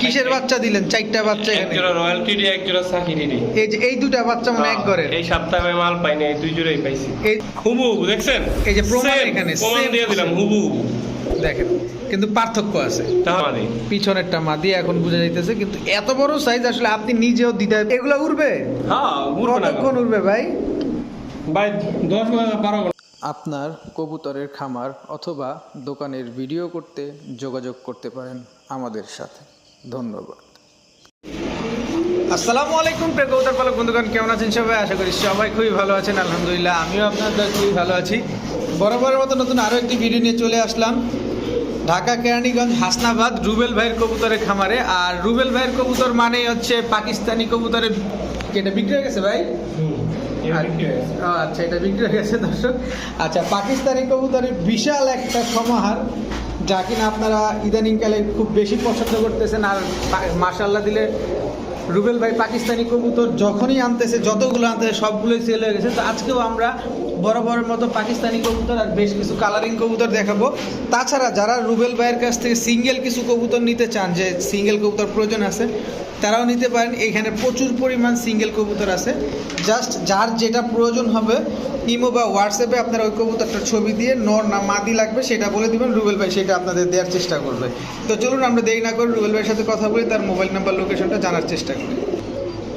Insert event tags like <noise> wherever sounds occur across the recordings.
কিসের বাচ্চা দিলেন? চারটা বাচ্চা এক এখানে। জোড়া রয়্যাল টিডি এক জোড়া সাকি টিডি এই যে এই দুটা বাচ্চা মানে এক ঘরের। এই সপ্তাহে আমি মাল পাইনি এই দুই জোড়াই পাইছি। এই হুবু দেখছেন? এই যে প্রমাণ Same, এখানে, প্রমাণ same দিয়ে দিলাম হুবু। দেখেন কিন্তু পার্থক্য আছে। তাহলে পিছনেরটা মাদি এখন বোঝা যাইতেছে কিন্তু এত বড় সাইজ আসলে আপনি নিজেও দিতে এগুলো উড়বে? হ্যাঁ উড়বে না। কতক্ষণ উড়বে ভাই? ভাই দশ বারো আপনার কবুতরের খামার অথবা দোকানের ভিডিও করতে যোগাযোগ করতে পারেন আমাদের সাথে। ধন্যবাদ। আসসালামু আলাইকুম প্রিয় কবুতর পালক বন্ধুগণ কেমন আছেন সবাই? আশা করি সবাই খুবই ভালো আছেন আলহামদুলিল্লাহ আমিও আপনাদের খুবই ভালো আছি। বরাবরের মতো নতুন আরও একটি ভিডিও নিয়ে চলে আসলাম। ঢাকা কেরানীগঞ্জ হাসনাবাদ রুবেল ভাইয়ের কবুতরের খামারে। আর রুবেল ভাইয়ের কবুতর মানেই হচ্ছে পাকিস্তানি কবুতরের এটা বিক্রি হয়ে গেছে ভাই? ও আচ্ছা এটা বিক্রি হয়ে গেছে দর্শক। আচ্ছা পাকিস্তানি কবুতরের বিশাল একটা সমাহার। যা কিনা আপনারা ইদানিংকালে খুব বেশি পছন্দ করতেছেন আর মার্শাল্লাহ দিলে রুবেল ভাই পাকিস্তানি কবুতর যখনই আনতেছে, যতগুলো আনতেছে, সবগুলোই সেল হয়ে গেছে। তো আজকেও আমরা বরাবরের মতো পাকিস্তানি কবুতর আর বেশ কিছু কালারিং কবুতর দেখাবো। তাছাড়া যারা রুবেল ভাইয়ের কাছ থেকে সিঙ্গেল কিছু কবুতর নিতে চান, যে সিঙ্গেল কবুতর প্রয়োজন আছে, তারাও নিতে পারেন। এখানে প্রচুর পরিমাণ সিঙ্গেল কবুতর আছে। জাস্ট যার যেটা প্রয়োজন হবে, ইমো বা হোয়াটসঅ্যাপে আপনারা ওই কবুতরটার ছবি দিয়ে নর না মাদি লাগবে, সেটা বলে দিবেন। রুবেল ভাই সেটা আপনাদের দেওয়ার চেষ্টা করবে। তো চলুন আমরা দেরি না করে রুবেল ভাইয়ের সাথে কথা বলি, তার মোবাইল নাম্বার লোকেশনটা জানার চেষ্টা করি।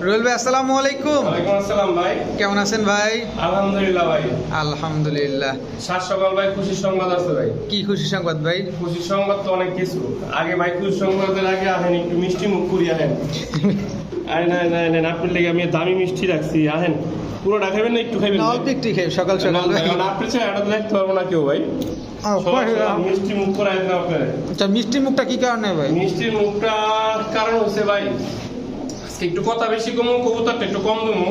ভাই আসসালামু আলাইকুম। ওয়ালাইকুম আসসালাম ভাই। কেমন আছেন ভাই? আলহামদুলিল্লাহ ভাই। আলহামদুলিল্লাহ। সাত সকাল ভাই খুশির সংবাদ আছে ভাই। কি খুশি সংবাদ ভাই? খুশির সংবাদ তো অনেক কিছু। আগে ভাই খুশির সংবাদের আগে আহেন একটু মিষ্টি মুখ করি আহেন আরে না না না আপনার লেগে আমি দামি মিষ্টি রাখছি আহেন পুরোটা খাবেন না একটু খাবেন না, অল্প একটু খেয়ে সকাল সকাল। ভাই। আপনি ছাড়া এটা দেখতে পারব না কেউ ভাই। মিষ্টি মুখ করে আসবেন আপনারা। আচ্ছা মিষ্টি মুখটা কি কারণে ভাই? মিষ্টি মুখটা কারণ হচ্ছে ভাই আজকে একটু কথা বেশি কমু কবুতরটা একটু কম দেবো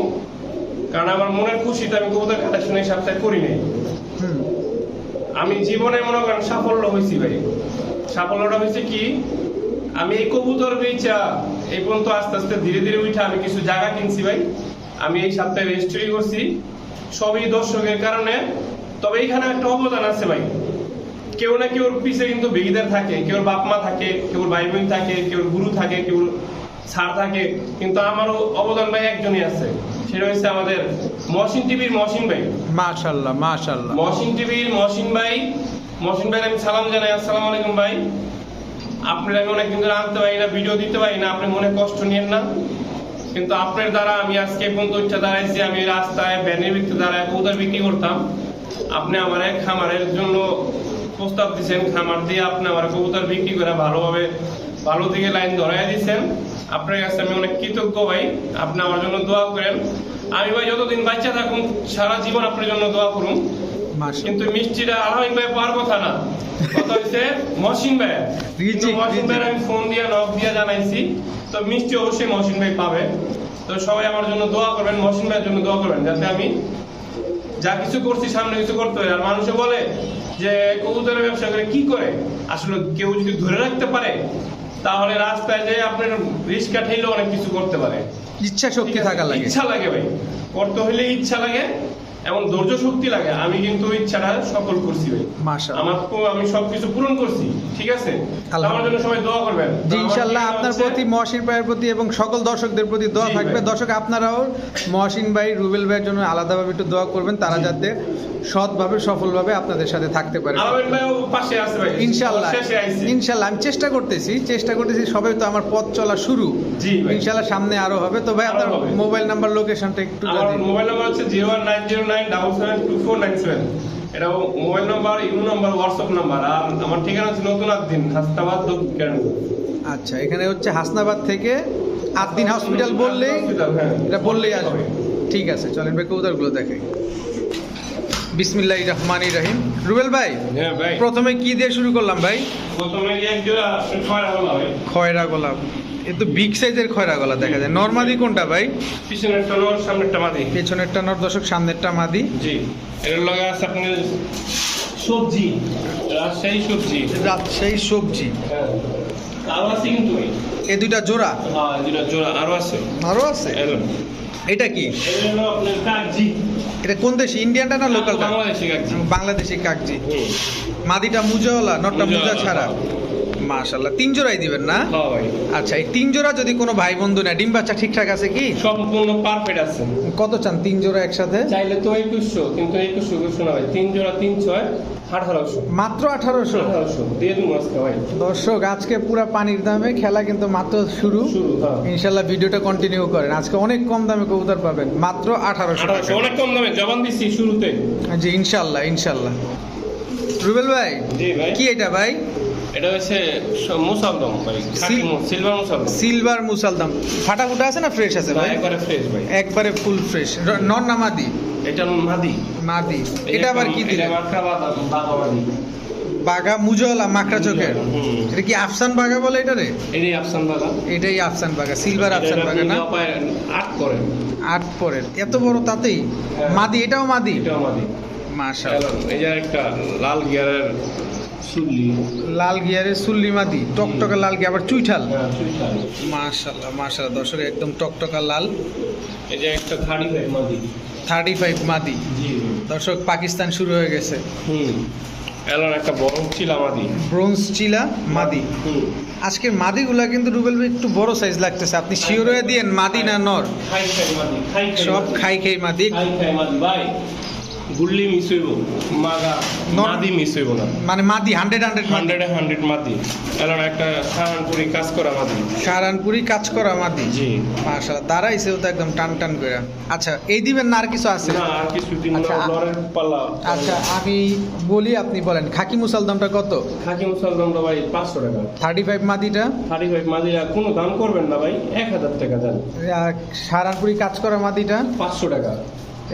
কারণ আমার মনের খুশিতে আমি কবুতর কালেকশন এই সপ্তাহে করি নাই। আমি জীবনে মনে করেন সাফল্য হয়েছি ভাই। সাফল্যটা হয়েছে কি আমি এই কবুতর বেচা এই পর্যন্ত আস্তে আস্তে ধীরে ধীরে উঠে আমি কিছু জায়গা কিনছি ভাই। আমি এই সপ্তাহে রেজিস্ট্রি করছি। সবই দর্শকের কারণে। তবে এখানে একটা অবদান আছে ভাই। কেউ না কেউ পিছে কিন্তু বেগিদার থাকে কেউ বাপ মা থাকে কেউ ভাই বোন থাকে কেউ গুরু থাকে কেউ স্যার থাকে কিন্তু আমারও অবদান ভাই একজনই আছে। সেটা হচ্ছে আমাদের মহসিন টিভির মহসিন ভাই। মাশাল্লাহ মাশাল্লাহ। মহসিন টিভির মহসিন ভাই মহসিন ভাই আমি সালাম জানাই আসসালামু আলাইকুম ভাই। আপনার আমি অনেকদিন ধরে আনতে পারি না ভিডিও দিতে পারি না আপনি মনে কষ্ট নিয়েন না। কিন্তু আপনার দ্বারা আমি আজকে পর্যন্ত উচ্চা দাঁড়াইছি আমি রাস্তায় ব্যানের ভিত্তি দাঁড়ায় কৌদার বিক্রি করতাম। আপনি আমার এক খামারের জন্য প্রস্তাব দিচ্ছেন খামার দিয়ে আপনি আমার কবুতর বিক্রি করে ভালোভাবে ভালো থেকে লাইন ধরাই দিচ্ছেন আপনার কাছে আমি অনেক কৃতজ্ঞ ভাই আপনি আমার জন্য দোয়া করেন। আমি ভাই যতদিন বাচ্চা থাকুন সারা জীবন আপনার জন্য দোয়া করুন। কিন্তু মিষ্টিটা আলহামিদ ভাই পাওয়ার কথা না। কথা হচ্ছে মহসিন ভাই। মহসিন ভাই আমি ফোন দিয়ে নক দিয়ে জানাইছি। তো মিষ্টি অবশ্যই মহসিন ভাই পাবে। তো সবাই আমার জন্য দোয়া করবেন মহসিন ভাইয়ের জন্য দোয়া করবেন যাতে আমি যা কিছু করছি সামনে কিছু করতে পারি। আর মানুষে বলে যে কবুতরের ব্যবসা করে কি করে? আসলে কেউ যদি ধরে রাখতে পারে তাহলে রাস্তায় যে আপনার রিস্কা ঠেলেও অনেক কিছু করতে পারে। ইচ্ছা শক্তি থাকা লাগে। ইচ্ছা লাগে ভাই। করতে হলে ইচ্ছা লাগে এবং ধৈর্য শক্তি লাগে। আমি কিন্তু ইচ্ছাটা সফল করছি ভাই। আমার তো- আমি সবকিছু পূরণ করছি। ঠিক আছে। আমার জন্য সবাই দোয়া করবেন। জি ঠিকানা আপনার প্রতি মহসিন ভাইয়ের প্রতি এবং সকল দর্শকদের প্রতি দোয়া থাকবে। দর্শক আপনারাও মহসিন ভাই রুবেল ভাইয়ের জন্য আলাদাভাবে একটু দোয়া করবেন। তারা যাতে সৎভাবে সফলভাবে আপনাদের সাথে থাকতে পারে। ইনশাল্লাহ ইনশাল্লাহ আমি চেষ্টা করতেছি চেষ্টা করতেছি সবাই তো আমার পথ চলা শুরু। জি ইনশাল্লাহ সামনে আরও হবে। তো ভাই আপনার মোবাইল নাম্বার লোকেশনটা একটু মোবাইল নাম্বার হচ্ছে zero one nine zero nine double seven two four nine seven. এটা mobile number imo number WhatsApp number. আর আমার ঠিকানা হচ্ছে নতুন আদিন হাসনাবাদ দক্ষিণ আচ্ছা এখানে হচ্ছে হাসনাবাদ থেকে আদ্দিন হসপিটাল বললেই হ্যাঁ। এটা বললেই আসবে। ঠিক আছে চলেন ভাই কবুতরগুলো দেখে বিসমিল্লাহ রহমান রহিম। রুবেল ভাই হ্যাঁ ভাই। প্রথমে কি দিয়ে শুরু করলাম ভাই? প্রথমে খয়রা গোলাপ এ তো বিগ সাইজের খয়রা গলা দেখা যায়। নর্মাদি কোনটা ভাই? পিছনের টলোর সামনেরটা মাদি। পেছনেরটা নর দশক সামনেরটা মাদি। জি। এর লগে আছে আপনার সবজি রাজশাহী সবজি। রাজশাহী সবজি। হ্যাঁ। আরও আছে কিন্তু ভাই। এ দুইটা জোড়া? হ্যাঁ যেটা জোড়া আরও আছে। আরও আছে? এটা কি? এটা কোন দেশি? ইন্ডিয়ানটা না লোকাল বাংলাদেশি কাকজি। মাদিটা মুজাওয়ালা নটটা মুজা ছাড়া। মাশাল্লাহ তিন জোড়াই দিবেন না? হ্যাঁ আচ্ছা এই তিন জোড়া যদি কোনো ভাই বন্ধু নেয় ডিম বাচ্চা ঠিকঠাক আছে কি? সম্পূর্ণ পারফেক্ট আছে। কত চান তিন জোড়া একসাথে? চাইলে তো একুশশো কিন্তু একুশশো একুশশো না ভাই। তিন জোড়া তিন ছয় মাত্র আঠারোশো? দর্শক আজকে পুরা পানির দামে খেলা কিন্তু মাত্র শুরু। হ্যাঁ। ইনশাল্লাহ ভিডিওটা কন্টিনিউ করেন। আজকে অনেক কম দামে কবুতর পাবেন মাত্র আঠারোশো আঠারোশো অনেক কম দামে জবান দিচ্ছি শুরুতে। জি ইনশাল্লাহ ইনশাল্লাহ রুবেল ভাই। কি এটা ভাই? এটা হচ্ছে মুসালদম ভাই সিলভার মুসালদম। সিলভার মুসালদাম। ফাটা ফুটা আছে না ফ্রেশ আছে ভাই? একবারে ফ্রেশ ভাই। একবারে ফুল ফ্রেশ নন না মাদি? এটা মাদি। মাদি। এটা আবার কি মাদি বাগা মুজলা মাকড়া চোখের? এটা কি আফসান বাগা বলে এটা রে এটাই আফসান বাঘা এটাই আফসান বাগা সিলভার আফসান বাগা না? আট করেন আট পরের। এত বড় তাতেই? হ্যাঁ। মাদি এটাও মাদি? এটাও মাদি। মাশাআল্লাহ। এই যে একটা লাল গিয়ারের লাল গিয়ারে সুল্লি মাদি টকটকা লাল গিয়ার আবার চুইঠাল। হ্যাঁ সুইটাল মাশাআল্লাহ মাশাআল্লাহ দর্শক একদম টকটকা লাল। যে একটা খাড়ি ভাই মাদি। থার্টি ফাইভ মাদি। দর্শক পাকিস্তান শুরু হয়ে গেছে। হুম। এলন একটা বড় চিলা মাদি। ব্রোঞ্জ চিলা মাদি। আজকে মাদিগুলা কিন্তু রুবেল ভাই একটু বড় সাইজ লাগতেছে। আপনি শিওর হয়ে দিয়েন মাদি না নর? সব খাই খাই মাদি। খাই খাই মাদি ভাই। গুল্লি মিস হইব মাগা মাদি মিস হইব না। মানে মাদি হান্ড্রেড হান্ড্রেড হান্ড্রেডে হান্ড্রেড মাদি। এলন একটা সাহানপুরি কাজ করা মাদি। সারানপুরি কাজ করা মাদি? জি। মাশাআল্লাহ দাঁড়াইছেও তো একদম টান টান করে। আচ্ছা এই দিবেন না আর কিছু আছে? না আর কিছু দিন আচ্ছা, আ- লরের পাল্লা। আচ্ছা আমি বলি আপনি বলেন খাকি মুসাল দামটা কত? খাকি মুসলমানরা ভাই পাঁচশো টাকা। থার্টি ফাইভ মাদিটা? থার্টি ফাইভ মাদিরা কোনো দাম করবেন না ভাই এক হাজার টাকা দেন আর সারানপুরি কাজ করা মাদিটা? পাঁচশো টাকা।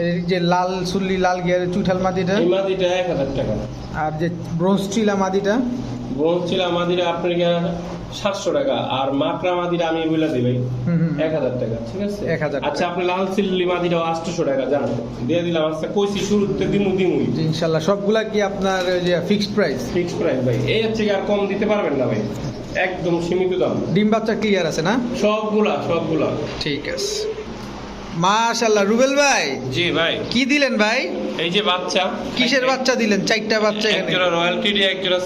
এই যে লাল সুল্লি লাল গিয়ারের চুইঠাল মাদিটা এই মাদিটা এক হাজার টাকা। আর যে ব্রোঞ্জ চিলা মাদিটা ব্রোঞ্জ ছিল মাদিরা আপনার সাতশো টাকা আর মাকড়া মাদিরা আমি বলে দিই ভাই এক হাজার টাকা ঠিক আছে? 1000 টাকা। আচ্ছা আপনি লাল সিল্লি মাদিরাও আটশোশো টাকা জান। দিয়ে দিলাম আচ্ছা কইছি শুরুতে দিমু দিমুই। ইনশাল্লাহ সবগুলা কি আপনার যে ফিক্সড প্রাইস ফিক্স প্রাইস ভাই। এই হচ্ছে আর কম দিতে পারবেন না ভাই। একদম সীমিত দাম। ডিম বাচ্চা ক্লিয়ার আছে না? সবগুলা সবগুলা। ঠিক আছে। মাশাল্লাহ রুবেল ভাই। জি ভাই। কি দিলেন ভাই? এই যে বাচ্চা কিসের বাচ্চা দিলেন? চারটা বাচ্চা এখানে। জোড়া রয়্যাল টিডি এক জোড়া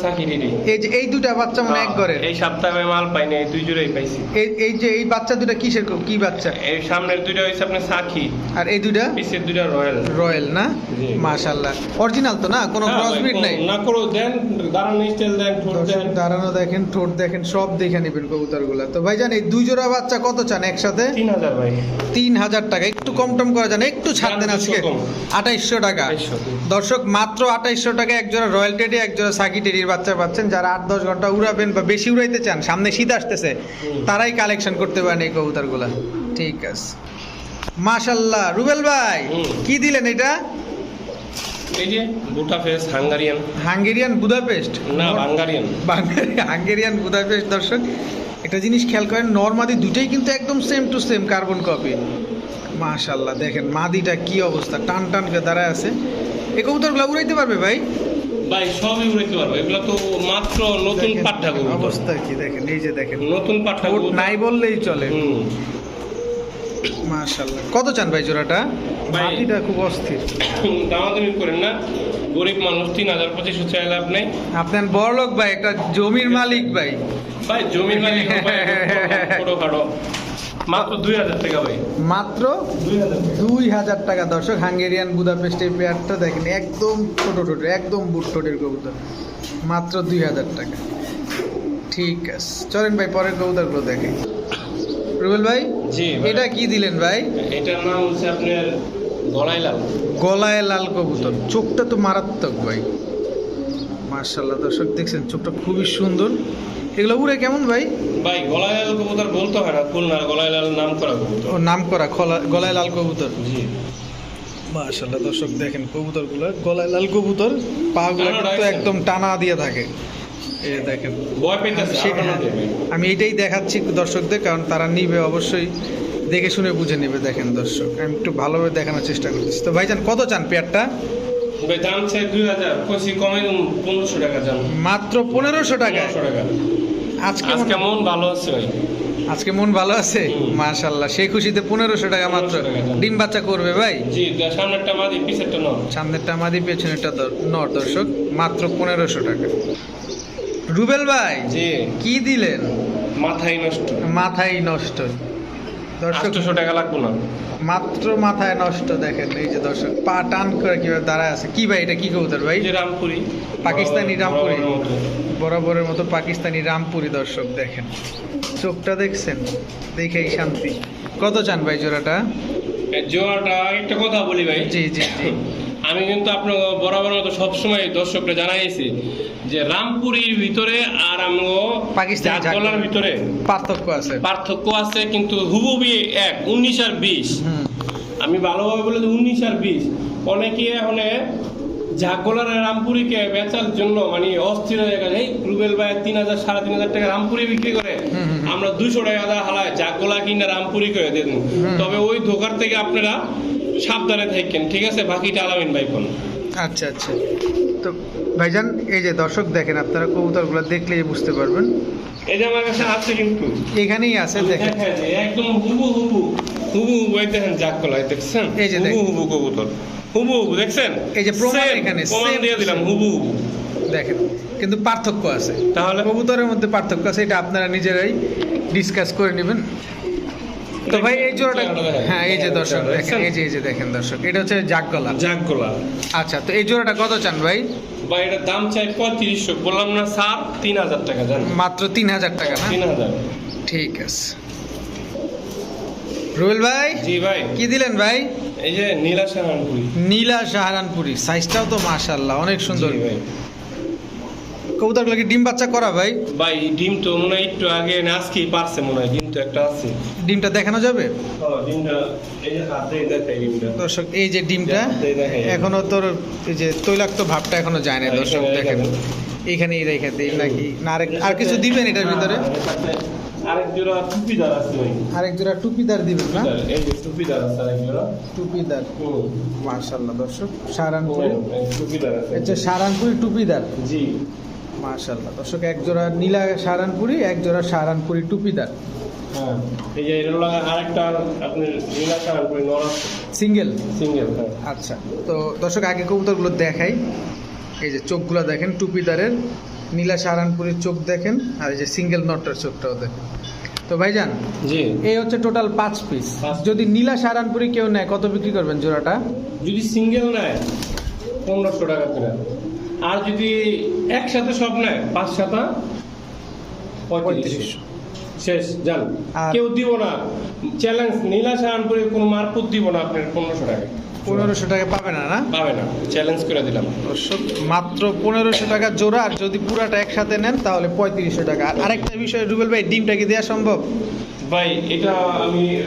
এই যে এই দুটা বাচ্চা মানে এক ঘরের। এই সপ্তাহে আমি মাল দুই জোড়াই পাইছি। এই এই যে এই বাচ্চা দুটা কিসের কি বাচ্চা? এই সামনের দুইটা হইছে আপনার সাকি আর এই দুটা পিছের দুইটা রয়্যাল রয়্যাল না? জি। মাশাল্লাহ অরিজিনাল তো না? কোনো হ্যাঁ, ক্রস ব্রিড নাই? না করো দেন দাঁড়ান স্টাইল দেন ঠোঁট দেন। দাঁড়ানো দেখেন ঠোঁট দেখেন সব দেখে নেবেন কবুতরগুলা। তো ভাইজান এই দুই জোড়া বাচ্চা কত চান একসাথে? তিন হাজার ভাই। তিন হাজার টাকা। একটু কম টম করা যান একটু ছাড় দেন আজকে। কম। আঠাইশশো টাকা। দর্শক মাত্র আঠাইশশো টাকা এক জোড়া রয়্যাল টেডি এক জোড়া সাকি টেডির বাচ্চা পাচ্ছেন। যারা আট দশ ঘণ্টা উড়াবেন বা বেশি উড়াইতে চান সামনে শীত আসতেছে তারাই কালেকশন করতে পারেন এই কবুতরগুলা। ঠিক আছে। মাশাল্লাহ রুবেল ভাই কি দিলেন এটা? এই যে বুটা ফেস হাঙ্গারিয়ান। Hungarian Budapest? না হাঙ্গারিয়ান হাঙ্গেরিয়ান বুদাপেস্ট দর্শক একটা জিনিস খেয়াল করেন নর্মাদি দুটোই কিন্তু একদম same to same carbon copy মাশাল্লাহ দেখেন মাদিটা কি অবস্থা টান টান করে দাঁড়ায় আছে। এই কবুতরগুলো উড়াইতে পারবে ভাই? ভাই সবই উড়াইতে পারব। এগুলো তো মাত্র নতুন পাঠা দেখেন, অবস্থা কি দেখেন এই যে দেখেন। নতুন পাঠা ঠোঁট নাই বললেই চলে। মাশাল্লাহ কত চান ভাই জোড়াটা? মাটিটা খুব অস্থির। দামাদামি করেন না। গরিব মানুষ তিন হাজার পঁচিশশো চাই লাভ নেই। আপনার বড়লোক ভাই একটা জমির মালিক ভাই। ভাই জমির মালিক ছোটখাটো। মাত্র দুই হাজার টাকা ভাই। মাত্র দুই হাজার টাকা। দুই হাজার টাকা। দর্শক হাঙ্গেরিয়ান বুদাপেস্টের পেয়ারটা দেখেন একদম ছোট ছোট একদম বুট টোটের কবুতর। মাত্র দুই হাজার টাকা। ঠিক আছে। চলেন ভাই পরের কবুতরগুলো দেখে। রুবেল ভাই জি ভাই। এটা কি দিলেন ভাই? এটার নাম হচ্ছে আপনার গলায় লাল গলায় লাল কবুতর। চোখটা তো মারাত্মক ভাই। মার্শাল্লাহ দর্শক দেখছেন চোখটা খুবই সুন্দর। এগুলো উড়ে কেমন ভাই? ভাই গলায় লাল কবুতর বলতে হয় না খুলনা গলায় লাল নাম করা কবুতর। ও নাম করা গলায় লাল কবুতর? জি। মার্শাল্লাহ দর্শক দেখেন কবুতরগুলো গলায় লাল কবুতর পাগুলো কিন্তু একদম টানা দিয়ে থাকে। দেখেন। আমি এটাই দেখাচ্ছি দর্শকদের কারণ তারা নিবে অবশ্যই দেখে শুনে বুঝে নেবে দেখেন দর্শক। আমি একটু ভালোভাবে দেখানোর চেষ্টা করতেছি। তো ভাইজান কত চান পেয়ারটা? ভাই দাম চাই দুই হাজার কমে পনেরোশো টাকা দাম মাত্র পনেরোশো টাকা টাকা। আজকে আজকে মন- ভালো আছে ভাই। আজকে মন ভালো আছে। মাশাল্লাহ সেই খুশিতে পনেরোশো টাকা মাত্র 1500 টাকা দাম। ডিম বাচ্চা করবে ভাই? সামনেরটা মাদি পিছেরটা নয় সামনেরটা মাদি পেছনেরটা দর- নর দর্শক মাত্র পনেরোশো টাকা। রুবেল ভাই কি দিলেন? মাথায় নষ্ট। মাথায় নষ্ট। দর্শক টাকা লাগবো না। মাত্র মাথায় নষ্ট দেখেন এই যে দর্শক পা টান করে কীভাবে দাঁড়ায় আছে। কি ভাই এটা কি কবুতর ভাই? যে রামপুরি। পাকিস্তানি রামপুরি। বরাবরের মতো। পাকিস্তানি রামপুরি দর্শক দেখেন। চোখটা দেখছেন? দেখেই শান্তি। কত চান ভাই জোড়াটা? এই জোড়াটা একটা কথা বলি ভাই। জি জি জি। আমি কিন্তু আপনার বরাবর মতো সবসময় দর্শকরা জানাইছি যে রামপুরির ভিতরে আর আমগো পাকিস্তানি জাতগোলার ভিতরে পার্থক্য আছে। পার্থক্য আছে কিন্তু হুবুবি এক উনিশ আর বিশ। আমি ভালোভাবে বলে উনিশ আর বিশ। অনেকে এখন ঝাকগোলার রামপুরিকে বেচার জন্য মানে অস্থির হয়ে গেছে। এই রুবেল ভাই তিন হাজার সাড়ে তিন হাজার টাকা রামপুরি বিক্রি করে। আমরা দুশো টাকা দা হালায় ঝাকগোলা কিনা রামপুরি করে দেন। তবে ওই ধোকার থেকে আপনারা সাবধানে থাকেন। ঠিক আছে? বাকিটা আলামিন ভাই কোন আচ্ছা আচ্ছা। তো ভাইজান এই যে দর্শক দেখেন আপনারা কবুতরগুলো দেখলেই বুঝতে পারবেন। এই যে আমার কাছে আছে কিন্তু। এখানেই আছে দেখেন। একদম হুবু হুবু হুবু হুবু এই দেখেন ঝাকগোলায় দেখছেন? এই যে হুবু হুবু কবুতর। হুবু হুবু দেখছেন? এই যে প্রমাণ এখানে, প্রমাণ দিয়ে দিলাম। হুবু হুবু দেখেন কিন্তু পার্থক্য আছে। তাহলে? কবুতরের মধ্যে পার্থক্য আছে এটা আপনারা নিজেরাই ডিসকাস করে নেবেন। তো ভাই এই জোড়াটা হ্যাঁ এই যে দর্শক দেখেন এই যে এই যে দেখেন দর্শক এটা হচ্ছে আচ্ছা তো এই জোড়াটা কত চান ভাই? এটার দাম চাই পঁয়ত্রিশশো। বললাম না স্যার তিন হাজার টাকা জান মাত্র তিন হাজার টাকা না? তিন হাজার। ঠিক আছে। রুবেল ভাই? জি ভাই। কি দিলেন ভাই? এই যে নীলা সাহানপুরি। নীলা সাহারানপুরি সাইজটাও তো মাশাল্লাহ অনেক সুন্দর। ভাই। কবুতরগুলো কি ডিম বাচ্চা করা ভাই? ভাই ডিম তো মনে হয় একটু আগে না আজকেই পারছে মনে হয় ডিম তো একটা আছে। ডিমটা দেখানো যাবে? দর্শক এই যে ডিমটা এখনও তোর এই যে তৈলাক্ত ভাবটা এখনও যায় না দর্শক দেখেন। রেখে এইখানেই রেখে দিই নাকি? না আরেক আর কিছু দিবেন এটার ভিতরে? আরেক জোড়া টুপিদার আছে ভাই। আরেক জোড়া টুপিদার দিবেন না? টুপিদার, এই যে টুপিদার আছে আরেক জোড়া। টুপিদার। হুম, মার্শাল্লাহ দর্শক সারানপুরি। টুপিদার আছে। হচ্ছে সারানপুরি টুপিদার। জি। মার্শাল্লাহ দর্শক এক জোড়া নীলা সারানপুরি এক জোড়া সারানপুরি টুপিদার। হ্যাঁ এই যে এর আরেকটা আপনার নীলা নর সিঙ্গেল? সিঙ্গেল হ্যাঁ। আচ্ছা তো দর্শক আগে কবুতরগুলো দেখাই। এই যে চোখগুলো দেখেন টুপিদারের নীলা চোখ দেখেন আর এই যে সিঙ্গেল নটটার চোখটাও দেখেন। তো ভাইজান জি। এই হচ্ছে টোটাল পাঁচ পিস। যদি নীলা সারানপুরি কেউ নেয় কত বিক্রি করবেন জোড়াটা? যদি সিঙ্গেল নেয় পনেরোশো টাকা করে। আর যদি একসাথে সব নেয় পাঁচ সাতা পঁয়ত্রিশ। পঁয়ত্রিশশো শেষ জান। আর- কেউ দিব না। চ্যালেঞ্জ নীলা সাহানপুরে কোনো মারপুত দিব না আপনার পনেরোশো টাকা পনেরোশো টাকা পাবে না না? পাবে না। চ্যালেঞ্জ করে দিলাম। মাত্র পনেরোশো টাকা জোড়া আর যদি পুরাটা একসাথে নেন তাহলে পঁয়ত্রিশশো টাকা। আর আরেকটা বিষয় রুবেল ভাই ডিমটা কি দেওয়া সম্ভব? ভাই এটা আমি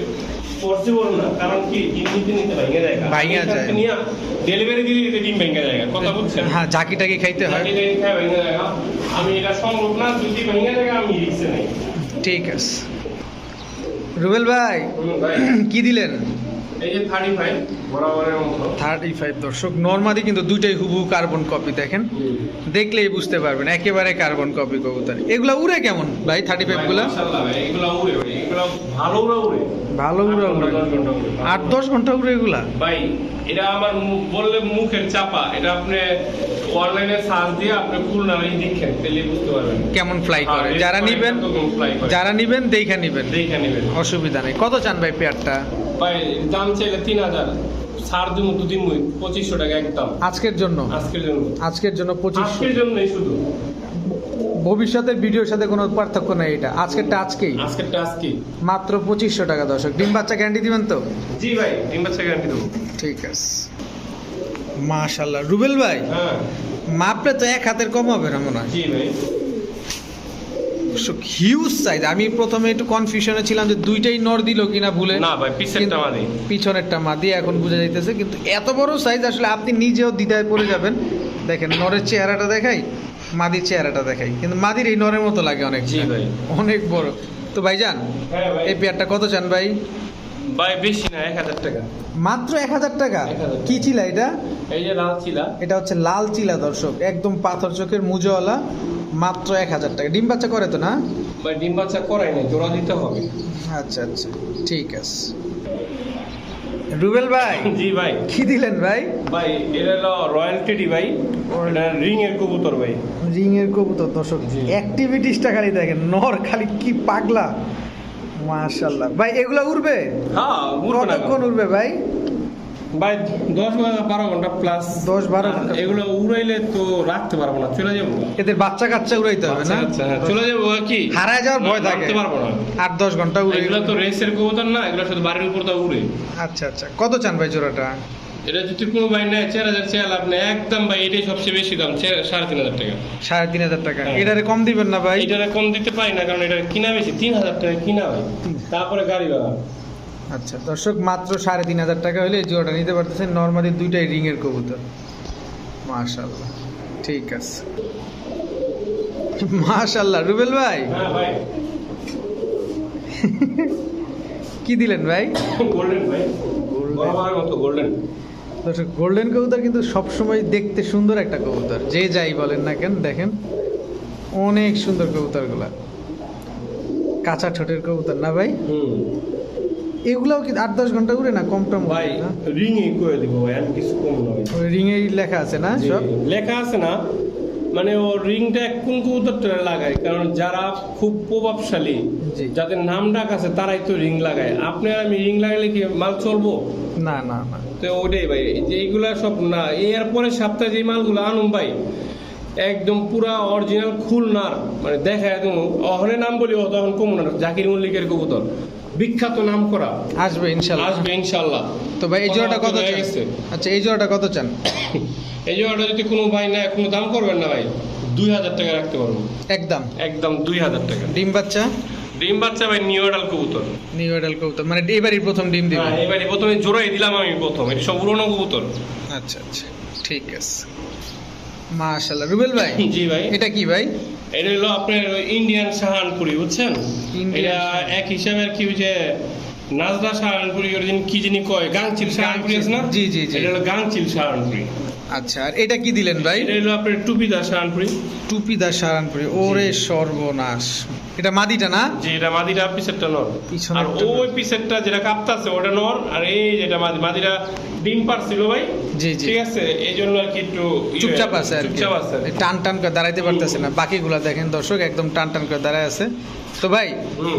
পসিবল না কারণ কি? ডিম নিতে ভেঙে যায় ভাইঙা যায়। ডেলিভারি দিলে দিতে ডিম ভেঙে যায় কথা বুঝছেন? হ্যাঁ ঝাঁকি টাকি খাইতে হয়। ভেঙে যায় আমি এটা সম্ভব না যদি ভেঙে যায় আমি রিক্সে নেই। ঠিক আছে। রুবেল ভাই। কি দিলেন? এই যে থার্টি ফাইভ বরাবরের মতো। থার্টি ফাইভ দর্শক নর্মালি কিন্তু দুইটাই হুবহু কার্বন কপি দেখেন। দেখলেই বুঝতে পারবেন একেবারে কার্বন কপি কবুতর। এগুলা উড়ে কেমন ভাই থার্টি ফাইভগুলা মাশাআল্লাহ উড়ে ভাই, ভালো উড়ে। ভালো উড়ে উড়ে। দশ ঘণ্টা উড়ে। আট দশ ঘণ্টা উড়ে এগুলা? ভাই এটা আমার বললে মুখের চাপা। এটা আপনি অনলাইনে সার্চ দিয়ে আপনি ফুল দেখেন তাহলে বুঝতে পারবেন। কেমন ফ্লাই করে? হ্যাঁ, যারা নিবেন করে। যারা নিবেন দেখে নিবেন। দেখে নেবেন। অসুবিধা নেই। কত চান ভাই পেয়ারটা ভাই দাম চাইলে তিন হাজার। সার দিন দু দিন পঁচিশশো টাকা একদম। আজকের জন্য? আজকের জন্য। আজকের জন্য পঁচিশশো। আজকের জন্যই শুধু। ভবিষ্যতের ভিডিওর সাথে কোনো পার্থক্য নেই এটা। আজকেরটা আজকেই। আজকেরটা আজকে মাত্র পঁচিশশো টাকা দর্শক। ডিম বাচ্চা গ্যারান্টি দিবেন তো? জি ভাই ডিম বাচ্চা গ্যারান্টি দেবো। ঠিক আছে। মাশাল্লাহ রুবেল ভাই হ্যাঁ। মাপলে তো এক হাতের কম হবে না মনে হয়। জি ভাই। হিউজ সাইজ আমি প্রথমে একটু কনফিউশনে ছিলাম যে দুইটাই নর দিল কিনা ভুলে। না ভাই পিছনেরটা মাদি পিছনেরটা মাদি এখন বোঝা যাইতেছে। কিন্তু এত বড় সাইজ আসলে আপনি নিজেও দ্বিধায় পড়ে যাবেন। দেখেন নরের চেহারাটা দেখাই মাদির চেহারাটা দেখাই। কিন্তু মাদির এই নরের মতো লাগে অনেক। জি ভাই। অনেক বড়। তো ভাই। যান এই পেয়ারটা কত চান ভাই? ভাই বেশি না এক হাজার টাকা। মাত্র এক হাজার টাকা? কি চিলা এটা? এই যে লাল চিলা। এটা হচ্ছে লাল চিলা দর্শক। একদম পাথর চোখের মুজোওয়ালা মাত্র এক হাজার টাকা। ডিম বাচ্চা করে তো না? ভাই ডিম বাচ্চা করাই নাই জোড়া দিতে হবে। আচ্ছা আচ্ছা। ঠিক আছে। রুবেল ভাই <laughs> জি ভাই। কি দিলেন ভাই? ভাই এটা হলো রয়্যাল টেডি ভাই এটা রিং এর কবুতর ভাই। রিং এর কবুতর দর্শক। জি। অ্যাক্টিভিটিসটা খালি দেখেন নর খালি কি পাগলা। মাশাল্লাহ ভাই এগুলো উড়বে? হ্যাঁ কতক্ষণ উড়বে ভাই? ভাই দশ বারো ঘণ্টা প্লাস দশ বারো ঘণ্টা। এগুলো উড়াইলে তো রাখতে পারব না চলে যাব। এদের বাচ্চা কাচ্চা উড়াইতে হবে না? হ্যাঁ, চলে যাব কি? হারায় যাওয়ার ভয় থাকে। পারব না। আট দশ ঘণ্টা উড়ে এগুলো তো রেসের কবুতর না এগুলো শুধু বাড়ির উপর তো উড়ে। আচ্ছা আচ্ছা। কত চান ভাই জোড়াটা? এটা যদি কোনো ভাই নেয় চার হাজার চেয়ার লাভ নেই। একদম ভাই এটাই সবচেয়ে বেশি দাম সাড়ে তিন হাজার টাকা। সাড়ে তিন হাজার টাকা। হ্যাঁ। এটারে কম দিবেন না ভাই? এইটারে কম দিতে পারি না কারণ এটা কিনা বেশি তিন হাজার টাকা কিনা ভাই তারপরে গাড়ি ভাড়া। আচ্ছা দর্শক মাত্র সাড়ে তিন হাজার টাকা হলে এই জোড়াটা নিতে পারতেছেন নর্মালি দুইটাই রিং এর কবুতর। মাশাল্লাহ ঠিক আছে। মাশাল্লাহ রুবেল ভাই। হ্যাঁ ভাই। কি দিলেন ভাই? গোল্ডেন ভাই। বরাবরের মতো গোল্ডেন। দর্শক গোল্ডেন কবুতর কিন্তু সবসময় দেখতে সুন্দর একটা কবুতর। যে যাই বলেন না কেন দেখেন অনেক সুন্দর কবুতরগুলা। কাঁচা ঠোঁটের কবুতর না ভাই? এগুলাও কি আট দশ ঘণ্টা উড়ে না? কম টম ভাই না? রিং এ করে দিব ভাই আমি কিছু কম নয় রিং এ লেখা আছে না সব? লেখা আছে না মানে ও রিংটা কোন কবুতরটা লাগায় কারণ যারা খুব প্রভাবশালী। যাদের নাম ডাক আছে তারাই তো রিং লাগায়। আপনি আর আমি রিং লাগালে কি মাল চলবো? না না না। তো ওটাই ভাই যে এইগুলা সব না এর পরে সপ্তাহে যে মালগুলো আনুন ভাই একদম পুরা অরিজিনাল খুলনার মানে দেখা একদম অহনে নাম বলি ও তখন কমুনার জাকির মল্লিকের কবুতর। বিখ্যাত নাম করা আসবে ইনশাল্লাহ আসবে ইনশাল্লাহ তো ভাই এই জোড়াটা কত চান। আচ্ছা এই জোড়াটা কত চান? <coughs> এই জোড়াটা যদি কোনো ভাই না কোনো দাম করবেন না ভাই? দুই হাজার টাকা রাখতে পারব। একদম? একদম দুই হাজার টাকা। ডিম বাচ্চা? ডিম বাচ্চা ভাই নিউ এডাল কবুতর। নিউ এডাল কবুতর। মানে এবারই প্রথম ডিম দিবেন? হ্যাঁ এবারে প্রথমে জোড়াই দিলাম আমি প্রথম। এটা সব পুরোনো কবুতর। আচ্ছা আচ্ছা। ঠিক আছে। মাশাল্লাহ রুবেল ভাই <laughs> জি ভাই। এটা কি ভাই? এটা হলো আপনার ইন্ডিয়ান সাহানপুরি বুঝছেন? এটা এক হিসাবে আর কি ওই যে নাজদা সাহানপুরি ওর যিনি কি যিনি কয় গাংচিল সাহানপুরি আছে না? জি, জি, জি। এটা হলো গাংচিল সাহানপুরি। আচ্ছা আর এটা কি দিলেন ভাই? এটা হলো আপনার টুপিদার সাহানপুরি। টুপিদার সারানপুরি ওরে সর্বনাশ। এটা মাদিটা না? যে এটা মাদিরা পিসেরটা নর। আর ওই পিসেরটা যেটা কাঁপতাছে ওটা নর। আর এই যেটা মাদি মাদিরা ডিম পারছিল ভাই। জি জি। ঠিক আছে? এই জন্য আর কি একটু ইয়ে- চুপচাপ আছে আর কি। চুপচাপ আছে টান টান করে দাঁড়াইতে পারতেছে না। বাকিগুলা দেখেন দর্শক একদম টান টান করে দাঁড়ায় আছে। তো ভাই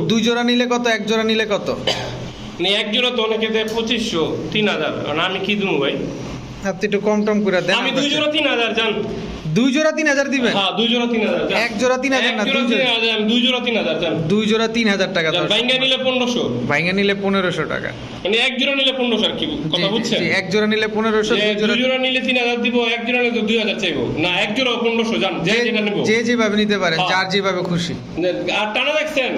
দুই জোড়া নিলে কত এক জোড়া নিলে কত? মানে এক জোড়া তো অনেকে দেয় পঁচিশশো তিন হাজার। আর আমি কি দেবো ভাই? আপনি একটু কম টম করে দেন আমি দুই জোড়া তিন হাজার জান। দুই জোড়া তিন হাজার দিবেন? হ্যাঁ দুই জোড়া তিন হাজার এক জোড়া তিন হাজার এক না, দুই জোড়া। আমি দুই জোড়া তিন হাজার দুই জোড়া তিন হাজার টাকা। বাইঙ্গা নিলে পনেরোশো। ভাইঙ্গা নিলে পনেরোশো টাকা। মানে এক জোড়া নিলে পনেরোশো আর কি কথা বুঝছেন? এক জোড়া নিলে পনেরোশো দুই জোড়া নিলে তিন হাজার দিব এক জোড়া নিলে দুই হাজার চাইব। না এক জোড়া পনেরোশো জান যে যেটা নেব। যে যেভাবে নিতে পারেন হ্যাঁ। যার যেভাবে খুশি। আর টানা দেখছেন?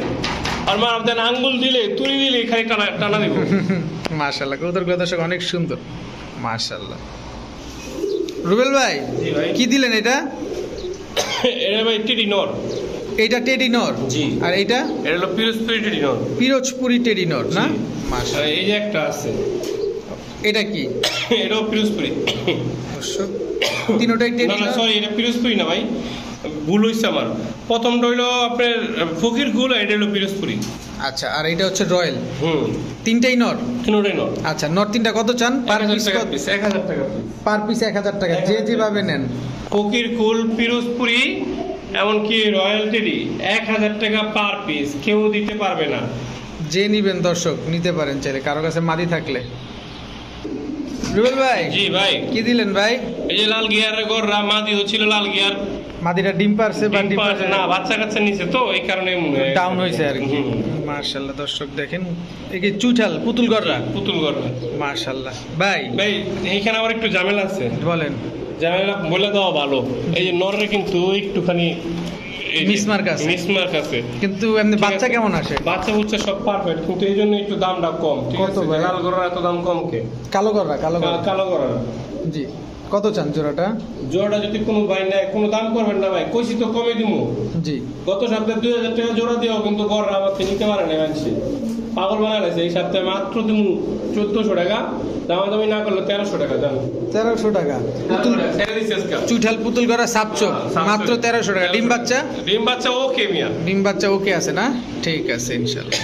আর মা আপনার আঙ্গুল দিলে তুলি দিলে খালি টানা টানা দিব। <laughs> মার্শাল্লাহ কৌতর দর্শক অনেক সুন্দর। মার্শাল্লাহ রুবেল ভাই কি দিলেন এটা? এটা ভাই টিডি নর। এইটা টেডি নর? জি। আর এইটা? এটা হলো পিরোজপুরি টিডি নর। পিরোজপুরি টেডি নর না। এই যে একটা আছে। এটা কি? এটাও পিরোজপুরি। অবশ্য তিনোটাই টেডি না না নর? সরি এটা পিরোজপুরি না ভাই। ভুল হয়েছে আমার। প্রথমটা হইল আপনার ফকির গুল আর এটা হলো পিরোজপুরি। আচ্ছা আর এটা হচ্ছে রয়্যাল? হুম। তিনটাই নর? তিনোটাই নর। আচ্ছা নর তিনটা কত চান? পার পিস এক হাজার টাকা পার পিস এক হাজার টাকা যে যেভাবে নেন। ফকির কুল পিরোজপুরি এমনকি রয়্যাল টেডি এক হাজার টাকা পার পিস কেউ দিতে পারবে না। যে নিবেন দর্শক নিতে পারেন চাইলে কারও কাছে মাদি থাকলে। রুবেল ভাই জি ভাই। কি দিলেন ভাই? এই যে লাল গিয়ারের গররা মাদি হচ্ছিল লাল গিয়ার। মাদিটা ডিম পারছে বা ডিম পাড়ছে না বাচ্চা কাচ্চা নিছে তো এই কারণে ডাউন হয়েছে আর কি। মার্শাল্লাহ দর্শক দেখেন এই কি চুইঠাল পুতুল গররা পুতুল গররা মার্শাল্লাহ ভাই। ভাই এইখানে আবার একটু ঝামেলা আছে। বলেন। ঝামেলা বলে দেওয়া ভালো। এই যে নরের কিন্তু একটুখানি Mismark আছে। mismark আছে। কিন্তু এমনি বাচ্চা কেমন আসে? বাচ্চা বুচ্চা সব পারফেক্ট কিন্তু এই জন্য একটু দামটা কম। ঠিক আছে লাল গররা এত দাম কম কে? কালো গররা কালো কালো গররা। জি। কত চান জোড়াটা? জোড়াটা যদি কোনো ভাই নেয় কোনো দাম করবেন না ভাই কইছি তো কমে দিমু। জি। গত সপ্তাহে দুই হাজার টাকা জোড়া দিও কিন্তু গররা আমার নিতে পারে না মানুষে পাগল বানাইছে এই সপ্তাহে মাত্র দিমু চোদ্দশো টাকা। দামাদামি না করলে তেরোশো টাকা দাম তেরোশো টাকা। পুতুল দিচ্ছি আজকে। চুইঠাল পুতুল গড়া সাতশো সাতশো। মাত্র তেরোশো টাকা। ডিম বাচ্চা? ডিম বাচ্চা ওকে মিয়া। ডিম বাচ্চা ওকে আছে না? ঠিক আছে ইনশাল্লাহ।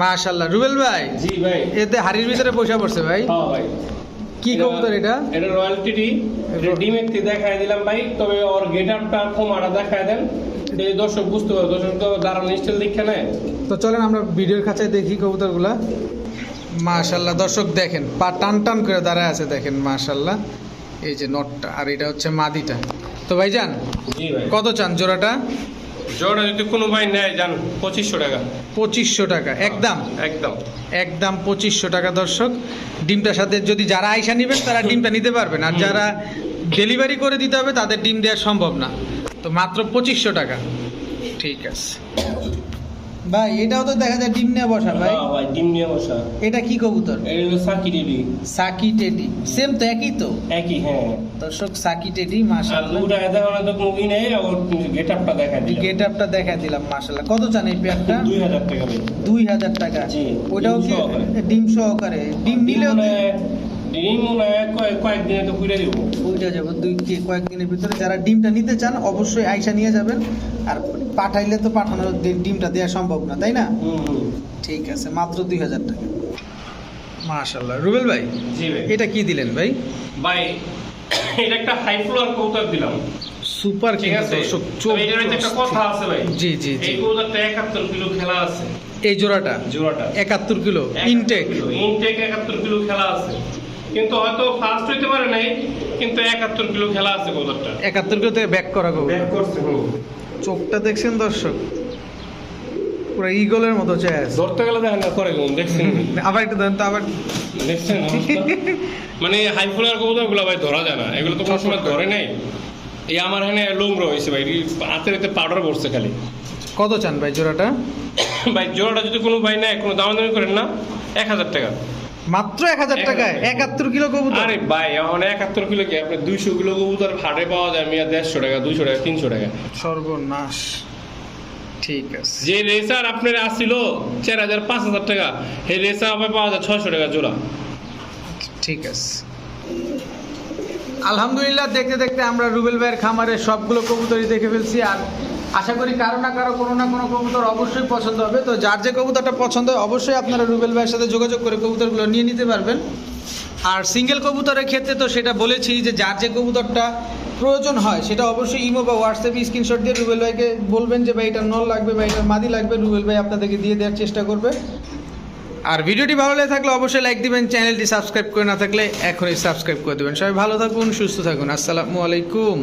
মাশাল্লাহ। রুবেল ভাই জি ভাই। এতে হাড়ির ভিতরে পয়সা পড়ছে ভাই? হ্যাঁ ভাই। কি কবুতর এটা? এটা রয়্যাল টিটি এটা ডিমেক্তি দেখায় দিলাম ভাই। তবে ওর গেট আপটা ফোমাটা দেখায় দেন। এই দর্শক বুঝতে পারবে দর্শক তো দাঁড়ান স্টিল দেখে নেয়। তো চলেন আমরা ভিডিওর কাছে দেখি কবুতরগুলা। মাশাল্লাহ দর্শক দেখেন পা টান টান করে দাঁড়ায় আছে দেখেন মাশাল্লাহ এই যে নটটা আর এটা হচ্ছে মাদিটা। তো ভাইজান জি ভাই। কত চান জোড়াটা? জোড়া যদি কোনো ভাই নেয় যান পঁচিশশো টাকা। পঁচিশশো টাকা একদম? একদম। একদম পঁচিশশো টাকা দর্শক। ডিমটার সাথে যদি যারা আইসা নেবেন তারা ডিমটা নিতে পারবেন। আর যারা ডেলিভারি করে দিতে হবে তাদের ডিম দেওয়া সম্ভব না। তো মাত্র পঁচিশশো টাকা। ঠিক আছে। ভাই এটাও তো দেখা যায় ডিম নিয়ে বসা ভাই। হ্যাঁ ভাই ডিম নিয়ে বসা। এটা কি কবুতর? এটা হলো সাকি টিটি সাকি টেডি। সেম তো একই তো? একই হ্যাঁ। দর্শক সাকি টেডি আর মাশাআল্লাহ দুটা দেখানো তো মুভি নেই ওর গেট আপটা দেখায় দিলাম। গেট আপটা দেখা দিলাম মাশাআল্লাহ। কত চান এই পেয়ারটা? দুই হাজার টাকা ভাই। দুই হাজার টাকা। জি, ওটাও কি সহকারে। ডিম সহকারে? ডিম নিলেও মনে ডিম মনে হয় কয়েকদিনে তো ঘুরে দিব। ওইটা যাব। দুই কয়েকদিনের ভিতরে যারা ডিমটা নিতে চান অবশ্যই আইসা নিয়ে যাবেন। আর পাঠাইলে তো পাঠানোর ডিমটা দেওয়া সম্ভব না তাই না? হুম। হুম ঠিক আছে মাত্র দুই হাজার টাকা। মাশাল্লাহ রুবেল ভাই এটা কি দিলেন ভাই? ভাই এটা একটা হাই ফ্লোর কৌতার দিলাম। সুপার ঠিক আছে? এটার একটা কথা আছে ভাই। জি জি জি। এই কৌতারটা একাত্তর কিলো খেলা আছে। এই জোড়াটা? জোড়াটা। একাত্তর কিলো? ইনটেক ইনটেক একাত্তর কিলো খেলা আছে। কিন্তু হয়তো ফার্স্ট হইতে পারে নাই কিন্তু একাত্তর কিলো খেলা আছে কৌতারটা একাত্তর কিলো থেকে ব্যাক করা কবুতর। ব্যাক করছে হুম। চোখটা দেখছেন দর্শক? পুরো ইগলের মতো চেয়ে ধরতে গেলে দেখেন না করে গুণ দেখছেন আবার একটু দেন তো আবার। দেখছেন মানে হাই ফ্লোর কবুতরগুলো ভাই ধরা যায় না। এগুলো তো কোনো সময় ধরে নাই। এই আমার এখানে লোম রয়েছে ভাই হাতের এতে পাউডার পড়ছে খালি। কত চান ভাই জোড়াটা? ভাই জোড়াটা যদি কোনো ভাই নেয় কোনো দাম দামি করেন না এক হাজার টাকা। মাত্র এক হাজার টাকায় টাকা। একাত্তর কিলো কবুতর। আরে ভাই এখন একাত্তর কিলো কি? আপনি দুইশো কিলো কবুতর হাটে পাওয়া যায় মিয়া দেড়শো টাকা দুইশো টাকা তিনশো টাকা। সর্বনাশ। ঠিক আছে। যে রেসার আপনার আসছিল চার হাজার পাঁচ হাজার টাকা সেই রেসার আবার পাওয়া যায় ছয়শো টাকা জোড়া। ঠিক আছে। আলহামদুলিল্লাহ দেখতে দেখতে আমরা রুবেল ভাইয়ের খামারে সবগুলো কবুতরই দেখে ফেলছি। আর আশা করি কারও না কারও, কোনো না কোনো কবুতর অবশ্যই পছন্দ হবে। তো যার যে কবুতরটা পছন্দ হয়, অবশ্যই আপনারা রুবেল ভাইয়ের সাথে যোগাযোগ করে কবুতরগুলো নিয়ে নিতে পারবেন। আর সিঙ্গেল কবুতরের ক্ষেত্রে তো সেটা বলেছি যে যার যে কবুতরটা প্রয়োজন হয়, সেটা অবশ্যই ইমো বা হোয়াটসঅ্যাপে স্ক্রিনশট দিয়ে রুবেল ভাইকে বলবেন যে, ভাই, এটা নল লাগবে বা এটা মাদি লাগবে। রুবেল ভাই আপনাদেরকে দিয়ে দেওয়ার চেষ্টা করবে। আর ভিডিওটি ভালো লেগে থাকলে অবশ্যই লাইক দিবেন, চ্যানেলটি সাবস্ক্রাইব করে না থাকলে এখনই সাবস্ক্রাইব করে দেবেন। সবাই ভালো থাকুন, সুস্থ থাকুন। আসসালামু আলাইকুম।